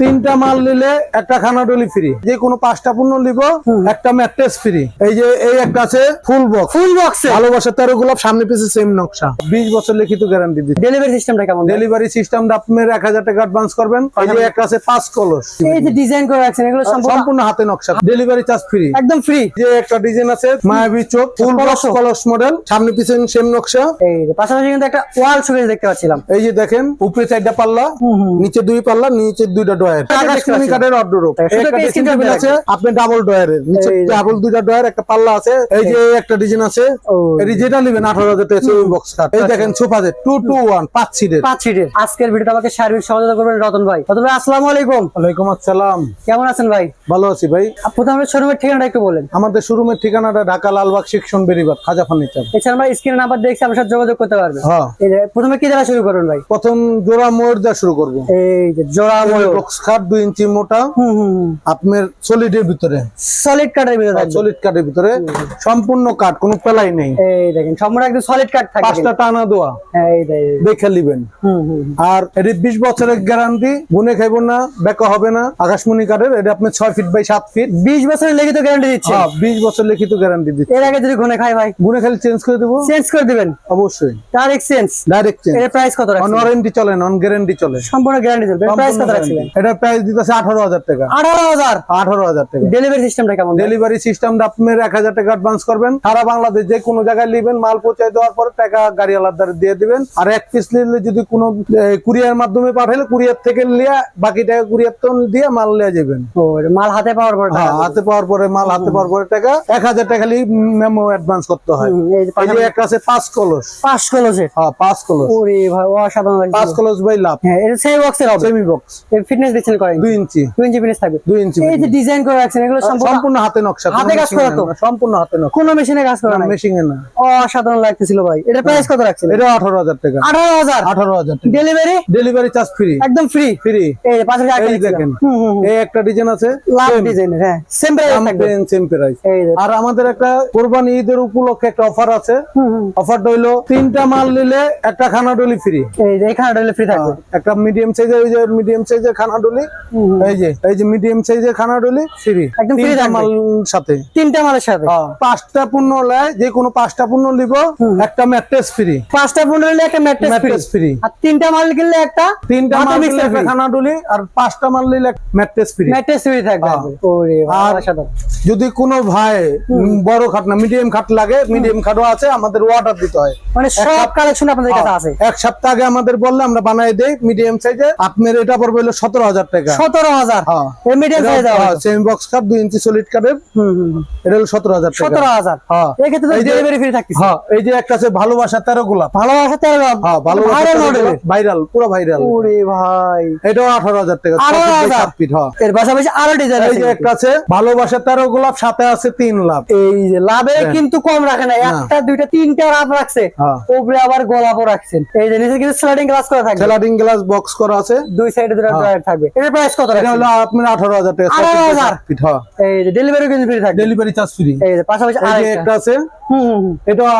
তিনটা মাল নিলে একটা খানাডলি ফ্রি। যে কোনো পাঁচটা পণ্য নিব একটা ম্যাট্রেস ফ্রি। এই যে এই একটা আছে ফুল বক্স ফুল বক্সে ভালোবাসা তেরো গোলাপ সামনে পিছে সেম নকশা। বিশ বছর লিখিত গ্যারান্টি দিচ্ছে। ডেলিভারি সিস্টেমটা কেমন? ডেলিভারি সিস্টেমটা আপনার এক হাজার টাকা অ্যাডভান্স করবেন। এই যে একটা আছে পাঁচ কলস এই যে ডিজাইন করে রাখছেন এগুলো সম্পূর্ণ হাতে নকশা। ডেলিভারি চার্জ ফ্রি একদম ফ্রি যে একটা ডিজাইন আছে মায়াবী চোখ ফুল বক্স কলস মডেল সামনে পিছনে সেম নকশা। এই যে পাশাপাশি কিন্তু একটা ওয়াল শোকেস দেখতে পাচ্ছিলাম। এই যে দেখেন উপরে চারটা পাল্লা নিচে দুই পাল্লা নিচে দুইটা ডয়ার আকাশমণি। কাঠের দিয়ে আছে। আপনি ডাবল ডয়ারের নিচে ডাবল দুইটা ডয়ার একটা পাল্লা আছে। এই যে একটা ডিজাইন আছে। এই যেটা নেবেন আঠারো হাজার টাকা ওই বক্স কাঠ এই দেখেন সোফা সেট টু পাঁচ সিটের পাঁচ সিটের আজকের ভিডিওতে আমাকে সার্বিক সহযোগিতা করবেন রতন ভাই। রতন ভাই আসসালামু আলাইকুম। ওয়ালাইকুম আসসালাম। কেমন আছেন ভাই? ভালো আছি ভাই। প্রথমে শোরুমের ঠিকানাটা একটু বলেন। আমাদের শোরুমের ঠিকানাটা ঢাকা লালবাগ সেকশন বেরিবাদ খাজা ফার্নিচার। এছাড়া ভাই স্ক্রিনে নাম্বার দেখছি আমার সাথে যোগাযোগ করতে পারবেন। হ্যাঁ। প্রথমে কি জায়গা শুরু করবেন ভাই? প্রথম জোড়া ময়ূর দেওয়া শুরু করব। এই যে জোড়া ময়ূর বক্স কাঠ দুই ইঞ্চি মোটা আপনার সলিডের ভিতরে। সলিড কাঠের ভিতরে সলিড কাঠের ভিতরে। সম্পূর্ণ কাঠ কোনো পেলাই নেই। এই দেখেন সম্পূর্ণ একদম সলিড কাঠ থাকবে। পাঁচটা টানা দেওয়া হ্যাঁ, এই দেখে নিবেন। আর এটি বিশ বছরের গ্যারান্টি গুনে খাইব না বেকা হবে না। আকাশমণি কাঠের এটা আপনি ছয় ফিট বাই সাত ফিট বিশ বছরের লিখিত গ্যারান্টি দিচ্ছে। হ্যাঁ বিশ বছর লিখিত গ্যারান্টি দিচ্ছে। এর আগে যদি ঘুনে খাই ভাই। গুনে খালি চেঞ্জ করে দেবো? চেঞ্জ করে দিবেন। অবশ্যই। তার এক্সচেঞ্জ ডাইরেক্ট চেঞ্জ এর প্রাইস কত অন ওয়ারেন্টি চলে নন গ্যারান্টি চলে। সম্পূর্ণ গ্যারান্টি চলবে। প্রাইস কত রাখছিলেন? এটা প্রাইস দিতেছে আঠারো হাজার টাকা। আঠারো হাজার? আঠারো হাজার টাকা। ডেলিভারি সিস্টেমটা কেমন? ডেলিভারি সিস্টেমটা এক হাজার টাকা অ্যাডভান্স করবেন। সারা বাংলাদেশ যে কোনো জায়গায় নিবেন মাল পৌঁছায় দেওয়ার পরে টাকা গাড়ি দিয়ে দিবেন। আর এক পিস নিলে যদি কোনো কুরিয়ার মাধ্যমে পাঠালে কুরিয়ার থেকে লিয়া বাকি টাকা কুরিয়ার তো দিয়ে মাল লিয়া যাবেন। মাল হাতে পাওয়ার পর হ্যাঁ হাতে পাওয়ার পরে মাল হাতে পাওয়ার পরে টাকা এক হাজার টাকা খালি মেমো অ্যাডভান্স করতে হয়। একটা আছে পাঁচ কলস। পাঁচ কলসের? হ্যাঁ পাঁচ কলস। ওরে ভাই অসাধারণ। পাঁচ কলস বাই লাভ। হ্যাঁ এটা সেই বক্সের হবে। সেমি বক্স ফিটনেস দিচ্ছেন করেন দুই ইঞ্চি। দুই ইঞ্চি ফিটনেস থাকবে। দুই ইঞ্চি এই যে ডিজাইন করে রাখছেন এগুলো সম্পূর্ণ সম্পূর্ণ হাতে নকশা হাতে কাজ করা তো? সম্পূর্ণ হাতে নকশা। কোন মেশিনে কাজ করে না মেশিং না। অসাধারণ লাগতেছিল ভাই। এটা প্রাইস কত রাখছেন এটা আঠারো হাজার টাকা। ডেলিভারি ডেলিভারি চার্জ ফ্রি একদম ফ্রি ফ্রি এই পাশে এই দেখেন। এই একটা ডিজাইন আছে লাভ হ্যাঁ সেম প্রাইস থাকবে। সেম প্রাইস আর আমাদের একটা কোরবানি ঈদের উপলক্ষে একটা অফার আছে। অফারটা হইল তিনটা মাল নিলে একটা খানাডলি ফ্রি এই যে এখানে ডেলিভারি ফ্রি থাকবে। একটা মিডিয়াম সাইজের ওই যে মিডিয়াম সাইজের খানাডলি এই যে এই যে মিডিয়াম সাইজের খানাডলি ফ্রি। একদম থাকবে। মাল। সাথে। তিনটা মালের সাথে? হ্যাঁ, পাঁচটা নেয় যে কোনো পাঁচটা নিব একটা ম্যাট্রেস ফ্রি। পাঁচটা নিলে একটা ম্যাট্রেস ফ্রি। আর তিনটা মাল কিনলে একটা তিনটা মাল একটা আর পাঁচটা মাল নিলে ম্যাট্রেস ফ্রি। ম্যাট্রেস ফ্রি থাকবে। হ্যাঁ। ওরে আর- যদি কোনো ভাই বড় খাট না মিডিয়াম খাট লাগে মিডিয়াম খাটও আছে আমাদের অর্ডার দিতে হয়। মানে সব কালেকশন আপনাদের কাছে আছে। এক সপ্তাহ আগে আমাদের বললে আমরা বানাই দেই মিডিয়াম সাইজে আপনার এটা পড়বে হলো সতেরো হাজার টাকা। সতেরো হাজার। হ্যাঁ। Semi box cup inch solid কাপের এটা হলো টাকা। হ্যাঁ। তো এই যে- ডেলিভারি ফ্রি থাকছে হ্যাঁ এই যে একটা আছে ভালোবাসা তেরো গোলাপ। ভালোবাসা তেরো হ্যাঁ ভাইরাল মডেল ভালোবাসা ভাইরাল পুরো ভাইরাল ওরে ভাই। এটাও আঠারো হাজার টাকা আঠারো ছয় হাজার? সাত হ্যাঁ। এর পাশাপাশি আরও ডিজাইন এই যে একটা আছে ভালোবাসা তেরো গোলাপ সাথে আছে তিন লাভ। এই যে লাভে কিন্তু কম রাখে না। একটা দুইটা তিনটা লাভ রাখছে। হ্যাঁ। উপরে আবার গোলাপও রাখছেন। এই যে নিচে কিন্তু স্লাইডিং গ্লাস করা থাকবে। স্যালাডিং গ্লাস বক্স করা আছে। দুই সাইডে দুটো ড্রয়ার থাকবে। এর প্রাইস কত এটা হলো আপনার আঠারো হাজার টাকা। 18,000 ফিট হ্যাঁ। এই যে ডেলিভারি কিন্তু ফ্রি ডেলিভারি চার্জ ফ্রি এই যে পাশাপাশি আরেকটা। একটা আছে হুম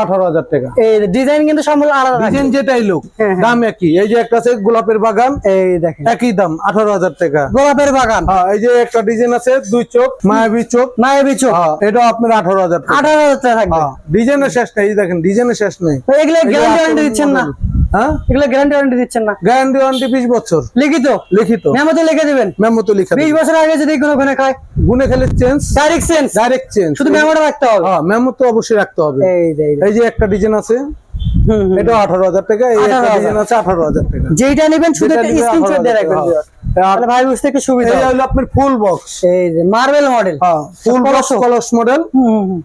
আঠারো হাজার টাকা। এই ডিজাইন কিন্তু সম্পূর্ণ আলাদা ডিজাইন যেটাই লোক হ্যাঁ, হ্যাঁ। দাম একই। এই যে একটা আছে গোলাপের বাগান এই দেখেন। একই দাম আঠারো হাজার টাকা। গোলাপের বাগান। হ্যাঁ এই যে একটা ডিজাইন আছে দুই চোখ মায়াবী চোখ। মায়াবী চোখ। হ্যাঁ এটাও আপনার আঠারো হাজার টাকা। আঠারো হাজার টাকা থাকবে। হ্যাঁ ডিজাইনের শেষ নাই দেখেন ডিজাইনের শেষ নাই। এগুলো গ্যারান্টি দিচ্ছেন না। হ্যাঁ? এগুলো গ্যারান্টি ওয়ারেন্টি দিচ্ছেন না। গ্যারান্টি ওয়ারেন্টি বিশ বছর। লিখিত? লিখিত। মেমোতে লিখে দিবেন। মেমো তো লিখা বিশ বছর আগে যদি কোনো কোনো খায়? গুনে খেলে change direct change direct change শুধু মেমোটা রাখতে হবে। হ্যাঁ মেমো তো অবশ্যই রাখতে হবে। এই যে একটা ডিজাইন আছে হুম। আঠারো হাজার টাকা এই একটা 18,000 ডিজাইন আছে আঠারো হাজার টাকা। যেইটা নেবেন শুধু যেটা স্ক্রিনশট দিয়ে রাখবেন তাহলে ভাই বুঝতে একটু সুবিধা এই হলো আপনার ফুল বক্স এই যে মার্বেল মডেল হ্যাঁ ফুল বক্স কলস মডেল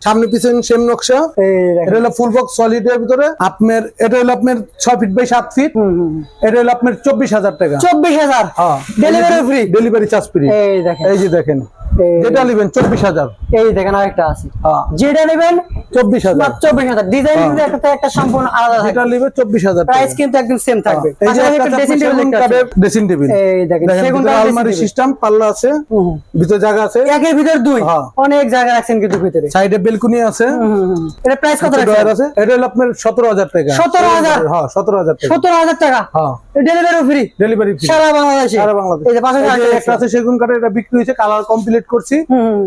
সামনে পিছনে সেম নকশা। এটা হলো ফুল বক্স সলিড এর ভিতরে। আপনার এটা হলো আপনার 6 ফিট বাই সাত ফিট এটা হলো আপনার চব্বিশ হাজার টাকা। চব্বিশ হাজার? হ্যাঁ delivery free delivery charge free এই দেখেন। এই যে দেখেন। যেটা নেবেন চব্বিশ হাজার। এই দেখেন আরেকটা আছে। হ্যাঁ। যেটা নেবেন চব্বিশ হাজার। চব্বিশ হাজার। ডিজাইন হ্যাঁ। কিন্তু একটা একটা সম্পূর্ণ আলাদা যেটা নেবে চব্বিশ হাজার প্রাইস কিন্তু একদম সেম থাকবে। এই যে একটা একটা ড্রেসিং টেবিল ড্রেসিং টেবিল এই দেখেন সেগুন কাঠের আলমারি সিস্টেম পাল্লা আছে। হুম, হুম। ভিতরে জায়গা আছে। একের ভিতর দুই। হ্যাঁ। অনেক জায়গা রাখছেন কিন্তু ভিতরে। সাইডে বেলকুনি আছে। হুম, হুম, হুম। এটা প্রাইস কত নিচে ড্রয়ার রাখছেন আছে। এটা হলো আপনার সতেরো হাজার টাকা। 17,000? হ্যাঁ সতেরো হাজার টাকা। সতেরো হাজার টাকা? হ্যাঁ। ডেলিভারি ফ্রি ডেলিভারি ফ্রি সারা বাংলাদেশে? সারা বাংলাদেশ। এই যে পাশে একটা আছে সেগুন কাঠের এটা বিক্রি হয়েছে কালার কমপ্লিট করছি।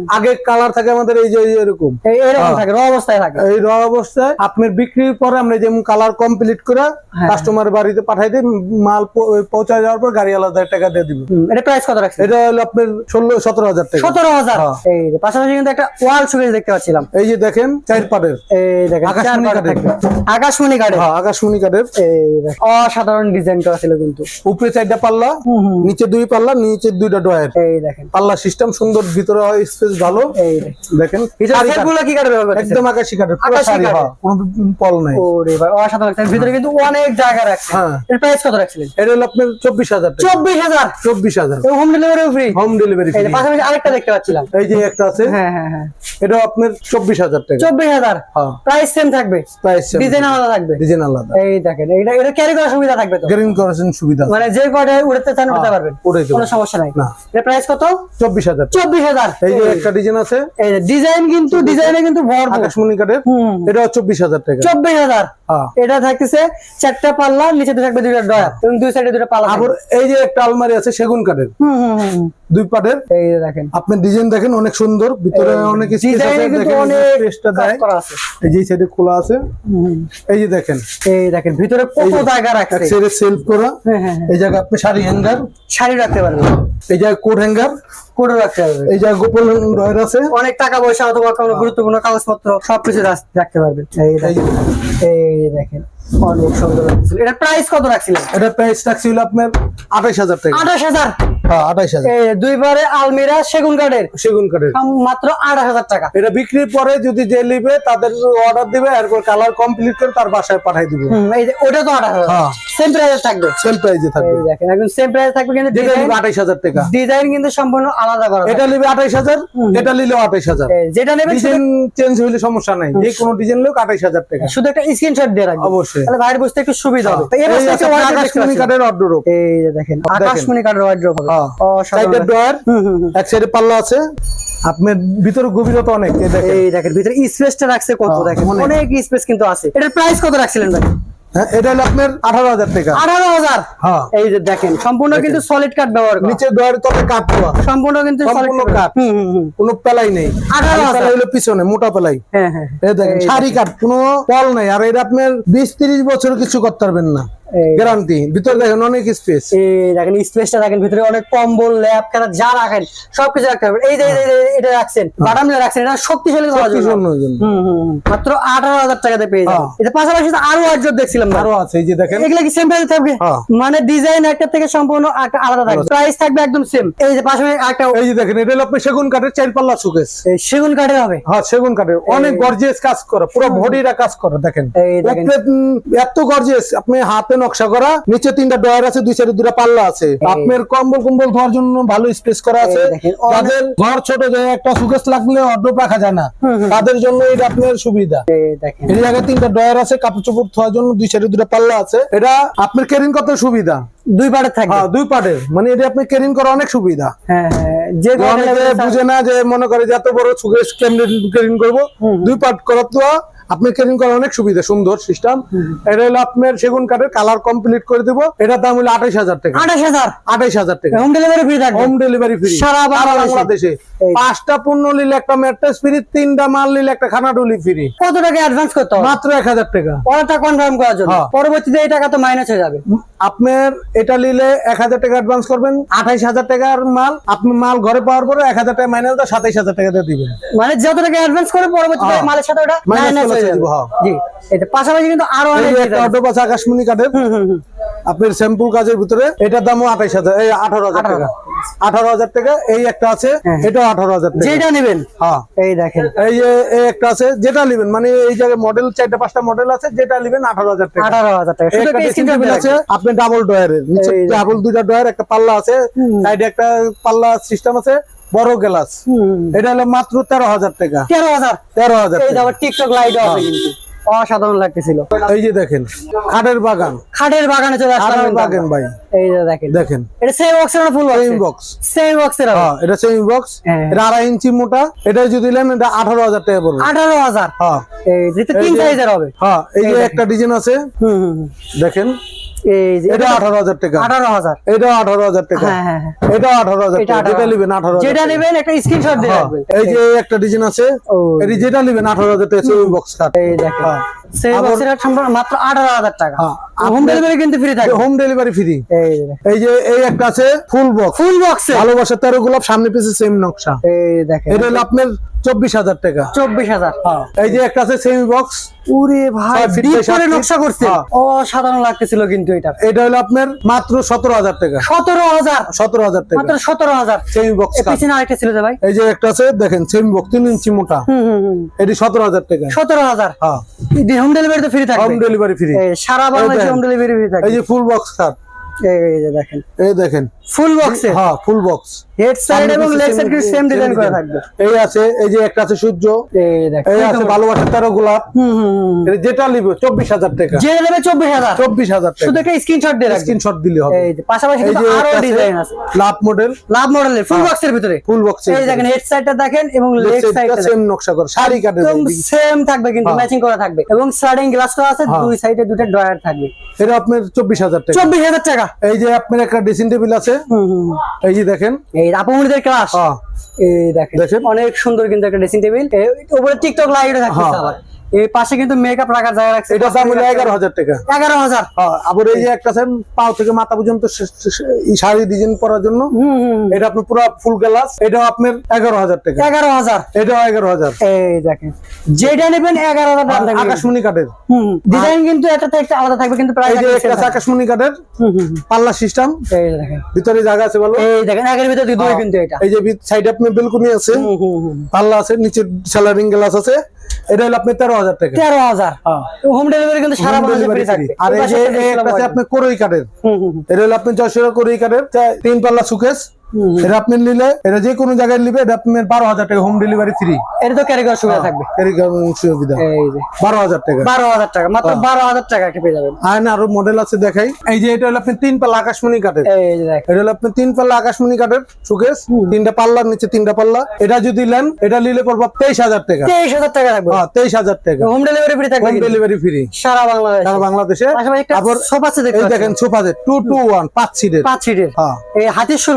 আগে কালার থাকে আমাদের এই যে এরকম। এই এরকম হ্যাঁ। থাকে র অবস্থায় থাকে। এই র অবস্থায় আপনার বিক্রির পরে আমরা যেমন কালার কমপ্লিট করে হ্যাঁ। কাস্টমার বাড়িতে পাঠাই দিই মাল প- পৌঁছায় যাওয়ার পর গাড়ি আলাদা টাকা দিয়ে দিব। এটা প্রাইস কত রাখছেন? এটা হলো আপনার ষোলো সতেরো হাজার টাকা। সতেরো হাজার? হ্যাঁ। এই যে পাশাপাশি কিন্তু একটা ওয়াল সুকেশ দেখতে পাচ্ছিলাম। এই যে দেখেন চার পাটের। এই দেখেন আকাশমণি কাঠের। আকাশমণি কাঠের। হ্যাঁ আকাশমণি কাঠের। এই অসাধারণ ডিজাইন করা ছিল কিন্তু। উপরে চারটা পাল্লা। নিচে দুই পাল্লা নিচে দুইটা ডয়ার এই দেখেন। পাল্লা সিস্টেম সুন্দর ভিতরে স্পেস ভালো দেখেন কি একদম আকাশি কাঠের পুরো শাড়ি হ্যাঁ, কোনো পল নাই। ওরে ভাই অসাধারণ লাগছে। ভিতরে কিন্তু অনেক জায়গা রাখছে। হ্যাঁ। এর প্রাইস কত রাখছিলেন? এটা হলো আপনার চব্বিশ হাজার টাকা। চব্বিশ হাজার? চব্বিশ হাজার। Home delivery free home delivery পাশাপাশি আরেকটা দেখতে পাচ্ছিলাম। এই যে একটা আছে হ্যাঁ হ্যাঁ হ্যাঁ। এটা আপনার চব্বিশ হাজার টাকা। চব্বিশ হাজার? হ্যাঁ। প্রাইস সেম থাকবে? প্রাইস ডিজাইন আলাদা থাকবে? ডিজাইন আলাদা। এই দেখেন এটা এটা ক্যারি করার সুবিধা থাকবে তো? গ্রিন করেছেন সুবিধা মানে যে কটে উড়তে চান উড়তে হ্যাঁ, পারবেন কোনো সমস্যা নাই। না। এর প্রাইস কত? চব্বিশ হাজার চব্বিশ হাজার। এই যে একটা ডিজাইন আছে? এই ডিজাইন কিন্তু ডিজাইনে কিন্তু ভরপুর। আকাশমণি এটা টাকা। এটা থাকতেছে চারটা পাল্লা নিচে থাকবে দুইটা ডয়ার এবং দুই সাইডে দুইটা পাল্লা আবার এই যে একটা আলমারি আছে সেগুন কাঠের। দুই পাটের। এই দেখেন। আপনি ডিজাইন দেখেন অনেক সুন্দর। ভিতরে অনেক আছে করা আছে। এই যে সাইডে খোলা আছে। এই যে দেখেন। এই দেখেন ভিতরে কত জায়গা রাখছে। সাইডে সেলফ করা। হ্যাঁ হ্যাঁ হ্যাঁ। এই জায়গায় আপনি শাড়ি হ্যাঙ্গার শাড়ি রাখতে পারবেন। এই জায়গায় কোট হ্যাঙ্গার কোডও রাখতে পারবেন। এই জায়গায় গোপন ডয়ার আছে। অনেক টাকা পয়সা অথবা কোনো গুরুত্বপূর্ণ কাগজপত্র সবকিছু রাখতে পারবেন। এই এই দেখেন অনেক সুন্দর লাগছিল এটা প্রাইস কত রাখছিলেন? এটা প্রাইস রাখছিল আপনার আঠাশ হাজার টাকা। আঠাশ হাজার? হ্যাঁ দুইবারে আলমিরা সেগুন কাঠের। সেগুন কাঠের। মাত্র হাজার টাকা। এটা বিক্রির পরে যদি যে নিবে তাদের অর্ডার দিবে এরপর কালার কমপ্লিট করে তার বাসায় পাঠাই দিব। ওটা তো হাজার। হ্যাঁ। সেম প্রাইস থাকবে। সেম প্রাইজে থাকবে। দেখেন একদম সেম প্রাইস থাকবে কিন্তু যেটা ডিজাইন নিবে আঠাইশ হাজার টাকা। ডিজাইন কিন্তু সম্পূর্ণ আলাদা করা এটা নিবে আঠাইশ হাজার এটা নিলেও আঠাইশ হাজার। যেটা নেবেন চেঞ্জ হইলে সমস্যা নাই। যে কোনো ডিজাইন নিলেও আঠাইশ হাজার টাকা। শুধু একটা স্ক্রিনশট দিয়ে রাখবেন। অবশ্যই। তাহলে ভাইয়ের বুঝতে একটু সুবিধা হবে। দেখতে আকাশমণি কাঠের অর্ডার এই দেখেন আকাশমণি কাঠের ওয়ার্ড্রোব ডয়ার। এক সাইডে পাল্লা আছে। আপনার ভিতরে গভীরতা অনেক এই দেখেন। ভিতরে স্পেসটা রাখছে কত দেখেন অনেক। স্পেস কিন্তু আছে। এটার প্রাইস কত রাখছিলেন ভাই? হ্যাঁ এটা হলো আপনার আঠারো হাজার টাকা। আঠারো হাজার? হ্যাঁ। এই যে দেখেন সম্পূর্ণ কিন্তু সলিড কাঠ ব্যবহার করা। নিচে কাঠ দেওয়া। সম্পূর্ণ কিন্তু সম্পূর্ণ কাঠ কোনো পেলাই নেই। আঠারো হাজার। হলো পিছনে মোটা পেলাই হ্যাঁ হ্যাঁ দেখেন কাঠ কোনো ফল নাই। আর এটা আপনার বিশ তিরিশ বছর কিছু করতে পারবেন না। গ্যারান্টি ভিতরে দেখেন অনেক স্পেস এই দেখেন স্পেসটা দেখেন ভিতরে অনেক কম্বল ল্যাপ যা রাখেন সবকিছু রাখতে পারবেন এই যে এটা রাখছেন বাদাম রাখছেন এটা শক্তিশালী করার জন্য। হুম, হুম, হুম। মাত্র আঠারো হাজার টাকাতে পেয়ে যাবেন। হ্যাঁ। এটা পাশাপাশি আরও দেখছিলাম আরও আছে এই যে দেখেন। এগুলা কি সেম প্রাইস থাকবে? হ্যাঁ। মানে ডিজাইন একটা থেকে সম্পূর্ণ একটা আলাদা থাকবে। প্রাইস থাকবে একদম সেম এই যে পাশাপাশি একটা এই যে দেখেন এটা হলো আপনার সেগুন কাঠের চার পাল্লা সুকেস এই সেগুন কাঠের হবে। হ্যাঁ সেগুন কাঠের। অনেক গর্জিয়াস কাজ করা পুরো বডিটা কাজ করা দেখেন। এত গর্জিয়াস আপনি হাতে নকশা করা নিচে তিনটা ডয়ার আছে দুই সাইডে দুটা পাল্লা আছে। আপনার কম্বল কম্বল ধোয়ার জন্য ভালো স্পেস করা আছে। যাদের ঘর ছোট যায় একটা সুকেস লাগলে অর্ডার রাখা যায় না। তাদের জন্য এটা আপনার সুবিধা। এই জায়গায় তিনটা ডয়ার আছে কাপড় চোপড় ধোয়ার জন্য দুই সাইডে দুটা পাল্লা আছে। এটা আপনার ক্যারিং করতে সুবিধা। দুই পারে থাকবে। হ্যাঁ দুই পার্টের মানে এটা আপনি ক্যারিং করা অনেক সুবিধা। হ্যাঁ যে বুঝে না যে মনে করে যে এত বড় সুকেশ কেমনে ক্যারিং করব। দুই পার্ট করার তো আপনি ক্যারিং করা অনেক সুবিধা সুন্দর সিস্টেম এটা হলো আপনার সেগুন কাঠের কালার কমপ্লিট করে দেবো। এটার দাম হলো আঠাইশ হাজার টাকা। আঠাইশ হাজার? আঠাইশ হাজার টাকা। হোম ডেলিভারি ফ্রি থাকবে। হোম ডেলিভারি ফ্রি সারা বাংলাদেশে। পাঁচটা পণ্য নিলে একটা ম্যাট্রেস ফ্রি তিনটা মাল নিলে একটা খানা ডুলি ফ্রি কত টাকা অ্যাডভান্স করতে হবে? মাত্র এক হাজার টাকা। অর্ডারটা কনফার্ম করার জন্য। হ্যাঁ। পরবর্তীতে এই টাকা তো মাইনাস হয়ে যাবে। আপনার এটা নিলে এক হাজার টাকা অ্যাডভান্স করবেন আঠাইশ হাজার টাকার মাল আপনি মাল ঘরে পাওয়ার পরে এক হাজার টাকা মাইনাস সাতাইশ হাজার টাকা দিয়ে দিবেন। মানে যত টাকা অ্যাডভান্স করে পরবর্তীতে হ্যাঁ। মালের সাথে ওটা মাইনাস করে হয়ে যাবে। দিব, হ্যাঁ। জি। এটা পাশাপাশি কিন্তু আরও অনেক অটো পাশা আকাশমণি কাঠের। আপনার স্যাম্পল কাজের ভিতরে এটার দামও আঠাইশ হাজার এই আঠারো হাজার টাকা। আঠারো হাজার টাকা এই একটা আছে এটাও আঠারো হাজার টাকা। যেটা নেবেন? হ্যাঁ। এই দেখেন। এই যে এই একটা আছে যেটা নেবেন মানে এই জায়গায় মডেল চারটা পাঁচটা মডেল আছে যেটা নেবেন আঠারো হাজার টাকা। আঠারো হাজার টাকা। আছে আপনি ডাবল ডয়ারের নিচে। ডাবল দুইটা ডয়ার একটা পাল্লা আছে সাইডে একটা পাল্লা সিস্টেম আছে বড় গ্লাস এটা হলো মাত্র তেরো হাজার টাকা। তেরো হাজার। তেরো হাজার যে টিকটক লাইট আছে কিন্তু। অসাধারণ লাগতেছিল। এই যে দেখেন খাটের বাগান। খাটের বাগানে চলে আসলাম বাগান। ভাই। এই যে দেখেন। দেখেন। এটা সেম বক্সের না ফুল সেম বক্স সেম বক্সের হ্যাঁ এটা সেম বক্স হ্যাঁ। এটা আড়াই ইঞ্চি মোটা। এটা যদি নেন এটা আঠারো হাজার টাকা পড়বে। আঠারো হাজার। হ্যাঁ। এই যেটা তিন সাইজের হবে। হ্যাঁ এই যে একটা ডিজাইন আছে। হুম। দেখেন। এই যে এটা টাকা। এটা টাকা। হ্যাঁ হ্যাঁ হ্যাঁ। এটা আঠারো হাজার এটা টাকা। যেটা নেবেন আঠারো যেটা নেবেন একটা স্ক্রিনশট দিয়ে রাখবেন। এই যে একটা ডিজাইন আছে ও। যেটা নেবেন আঠারো হাজার টাকা সেম বক্স কাঠ এই দেখেন। সেম বক্সের সম্পূর্ণ মাত্র আঠারো হাজার টাকা। হোম ডেলিভারি কিন্তু ফ্রি থাকবে। হোম ডেলিভারি ফ্রি এই যে এই যে এই একটা আছে ফুল বক্স ফুল বক্সে ভালোবাসা তেরো গোলাপ সামনে পিছে সেম নকশা। এই দেখেন। এটা হলো আপনার চব্বিশ হাজার টাকা। চব্বিশ হাজার। এই যে একটা আছে সেমি বক্স উরে ভাই করে নকশা করছে হ্যাঁ। অসাধারণ লাগতেছিল কিন্তু এটা। এটা হলো আপনার মাত্র সতেরো হাজার টাকা। সতেরো হাজার? সতেরো হাজার টাকা। মাত্র সতেরো হাজার? সেমি বক্স পিছনে আরেকটা ছিল ভাই। এই যে একটা আছে দেখেন সেমি বক্স তিন ইঞ্চি মোটা। এটি সতেরো হাজার টাকা। সতেরো হাজার? হ্যাঁ। হোম ডেলিভারি তো ফ্রি হোম ডেলিভারি ফ্রি সারা বাংলাদেশে হোম ডেলিভারি ফ্রি থাকবে এই যে ফুল বক্স কাঠ এই যে দেখেন। এই দেখেন। ফুল বক্সে হ্যাঁ ফুল বক্স হেড সাইড এবং লেগ সাইড কিন্তু সেম ডিজাইন করা থাকবে। এই আছে এই যে একটা আছে সূর্য। এই দেখেন। এই আছে ভালোবাসার তেরো গোলাপ হুম হুম হুম যেটা নিবে চব্বিশ হাজার টাকা। যে নেবে চব্বিশ হাজার। চব্বিশ শুধু একটা স্ক্রিনশট দিয়ে রাখবেন। স্ক্রিনশট দিলে হবে। এই যে পাশাপাশি কিন্তু আরও ডিজাইন আছে লাভ মডেল লাভ মডেলের ফুল হ্যাঁ। বক্সের ভিতরে। ফুল বক্স এই দেখেন হেড সাইডটা দেখেন এবং লেগ সাইডটা সেম নকশা করে শাড়ি কাটে সেম থাকবে কিন্তু হ্যাঁ। ম্যাচিং করা থাকবে। এবং স্লাইডিং গ্লাসটা আছে হ্যাঁ। দুই সাইডে দুটো ড্রয়ার থাকবে। এটা আপনার চব্বিশ হাজার টাকা। চব্বিশ হাজার টাকা। এই যে আপনার একটা ড্রেসিং টেবিল আছে। এই যে দেখেন। এই রাপমুড়িদের ক্লাস হ্যাঁ। এই দেখেন দেখেন। অনেক সুন্দর কিন্তু একটা ড্রেসিং টেবিল উপরে টিকটক লাইট থাকছে। আবার। এই পাশে কিন্তু মেকআপ রাখার জায়গা রাখছে। এটা দাম হলো এগারো হাজার টাকা। এগারো হাজার। হ্যাঁ, আবার এই যে একটা আছে পাও থেকে মাথা পর্যন্ত এই শাড়ি ডিজাইন করার জন্য হুম হুম হুম। এটা আপনার পুরো ফুল গ্লাস এটাও আপনার এগারো হাজার টাকা। এগারো হাজার। এটাও এগারো হাজার। এই দেখেন যেটা নেবেন এগারো হাজার দাম থাকবে। আকাশমণি কাঠের। হুম ডিজাইন কিন্তু থেকে একটা আলাদা থাকবে কিন্তু প্রাইস এই যে একটা আছে আকাশমণি কাঠের হুম হুম। পাল্লা সিস্টেম এই দেখেন। ভিতরে জায়গা আছে ভালো এই দেখেন আগের ভিতরে দুই কিন্তু এটা। এই যে সাইডে আপনার বেলকুনি আছে হুম হুম পাল্লা আছে নিচে স্যালারিং গ্লাস আছে। এটা হলো আপনি তেরো হাজার টাকা। তেরো হাজার। হ্যাঁ। হোম ডেলিভারি কিন্তু সারা বাংলাদেশে থাকবে। আর এই যে আপনার কোরই কাঠের। এটা হলো আপনি জয়সুরা কোরই কাঠের। তিন পাল্লা সুকেস এটা আপনি নিলে এটা যে কোনো জায়গায় নিবে এটা আপনার বারো হাজার টাকা হোম ডেলিভারি ফ্রি এটা তো ক্যারি করার সুবিধা থাকবে। সুবিধা। এই যে। বারো হাজার টাকা। বারো হাজার টাকা মাত্র বারো হাজার টাকা পেয়ে যাবেন। আর না আরও মডেল আছে দেখাই। এই যে এটা হলো আপনি তিন পাল্লা আকাশমণি কাঠের। এটা হলো আপনি তিন পাল্লা আকাশমণি কাঠের সুকেস তিনটা পাল্লার নিচে তিনটা পাল্লা। এটা যদি নেন এটা নিলে পড়ব তেইশ হাজার টাকা। তেইশ হাজার টাকা থাকবে। হ্যাঁ তেইশ হাজার টাকা। হোম ডেলিভারি ফ্রি থাকবে হোম ডেলিভারি ফ্রি সারা বাংলাদেশ। সারা বাংলাদেশে। সোফা সেট দেখেন সোফা টু টু ওয়ান পাঁচ সিটের পাঁচ সিটের হ্যাঁ। এই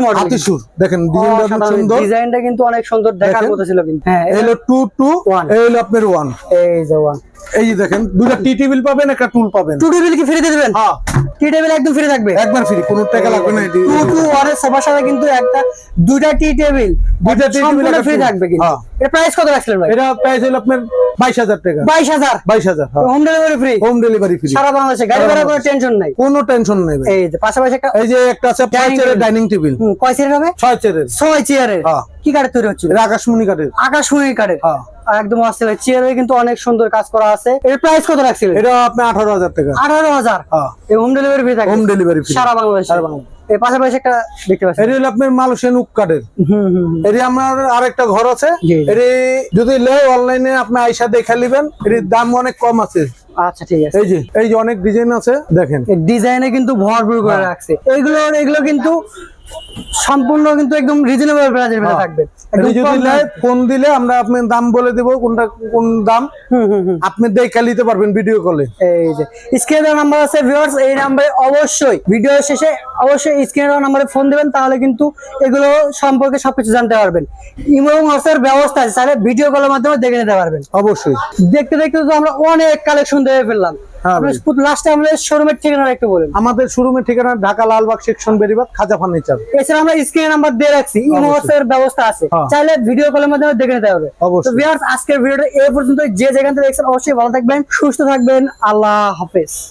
মডেল হাতি দেখেন ডিজাইনটা সুন্দর ডিজাইনটা কিন্তু অনেক সুন্দর দেখার মতো ছিল কিন্তু। হ্যাঁ এই হলো টু টু One. এই হলো আপনার ওয়ান এই যে ওয়ান এই দেখেন দুটা টি টেবিল পাবেন একটা টুল পাবেন। টু টেবিল কি ফ্রি দিয়ে দিবেন? হ্যাঁ। টি টেবিল একদম ফ্রি থাকবে? একবার ফ্রি কোনো টাকা লাগবে না টু টু ওয়ানের সোফার সাথে কিন্তু একটা দুইটা টি টেবিল দুইটা table, একটা ফ্রি থাকবে কিন্তু। হ্যাঁ। এর প্রাইস কত রাখছিলেন ভাই? এটা প্রাইস হলো আপনার বাইশ হাজার টাকা। বাইশ হাজার? বাইশ হাজার home delivery free home delivery free সারা বাংলাদেশে গাড়ি ভাড়া কোনো টেনশন নাই? কোনো টেনশন নেই এই যে পাশাপাশি একটা এই যে একটা আছে ছয় চেয়ারের ডাইনিং টেবিল কয় হবে ছয় চেয়ারের ছয় চেয়ারের হ্যাঁ। কি কাঠের তৈরি হচ্ছিল? এটা আকাশমণি কাঠের আকাশমণি কাঠের হ্যাঁ। একদম অস্থির চেয়ারে কিন্তু অনেক সুন্দর কাজ করা আছে। এর প্রাইস কত রাখছিলেন? এটা আপনার আঠারো হাজার টাকা। আঠারো হাজার? হোম ডেলিভারি ফ্রি থাকে। হোম ডেলিভারি ফ্রি সারা বাংলাদেশে। সারা বাংলাদেশে। এর পাশাপাশি একটা দেখতে পাচ্ছি এটা হলো আপনার মালয়েশিয়ান উক কাঠের। এটি আমার আরেকটা ঘর আছে। এটি যদি লেও অনলাইনে আপনি আইসা দেখে নেবেন। এটির দাম অনেক কম আছে। আচ্ছা ঠিক আছে। এই যে এই যে অনেক ডিজাইন আছে দেখেন। ডিজাইনে কিন্তু ভরপুর করে হ্যাঁ। রাখছে। এগুলো এগুলো কিন্তু সম্পূর্ণ কিন্তু একদম রিজনেবল প্রাইসের ভিতরে হ্যাঁ। থাকবে। যদি নেয় ফোন দিলে আমরা আপনার দাম বলে দেবো কোনটা কোন দাম। আপনি দেখে নিতে পারবেন ভিডিও কলে এই যে স্ক্রিনে নাম্বার আছে ভিউয়ার্স এই নাম্বারে অবশ্যই ভিডিও শেষে অবশ্যই স্ক্রিনে নাম্বারে ফোন দিবেন তাহলে কিন্তু এগুলো সম্পর্কে সবকিছু জানতে পারবেন। ইমো এবং হোয়াটসঅ্যাপ ব্যবস্থা আছে তাহলে ভিডিও কলের মাধ্যমে দেখে নিতে পারবেন। অবশ্যই। দেখতে দেখতে তো আমরা অনেক কালেকশন দেখে ফেললাম। আমাদের শোরুমের ঠিকানা একটু বলেন আমাদের শোরুমের ঠিকানা ঢাকা লালবাগ সেকশন বেরিবাদ খাজা ফার্নিচার এছাড়া আমরা স্ক্রিনে নাম্বার দিয়ে রাখছি ব্যবস্থা আছে। হ্যাঁ। চাইলে ভিডিও কলের মাধ্যমে দেখে নিতে হবে অবশ্যই। আজকের ভিডিওটা পর্যন্ত যে যেখান থেকে দেখছেন অবশ্যই ভালো থাকবেন সুস্থ থাকবেন। আল্লাহ হাফেজ।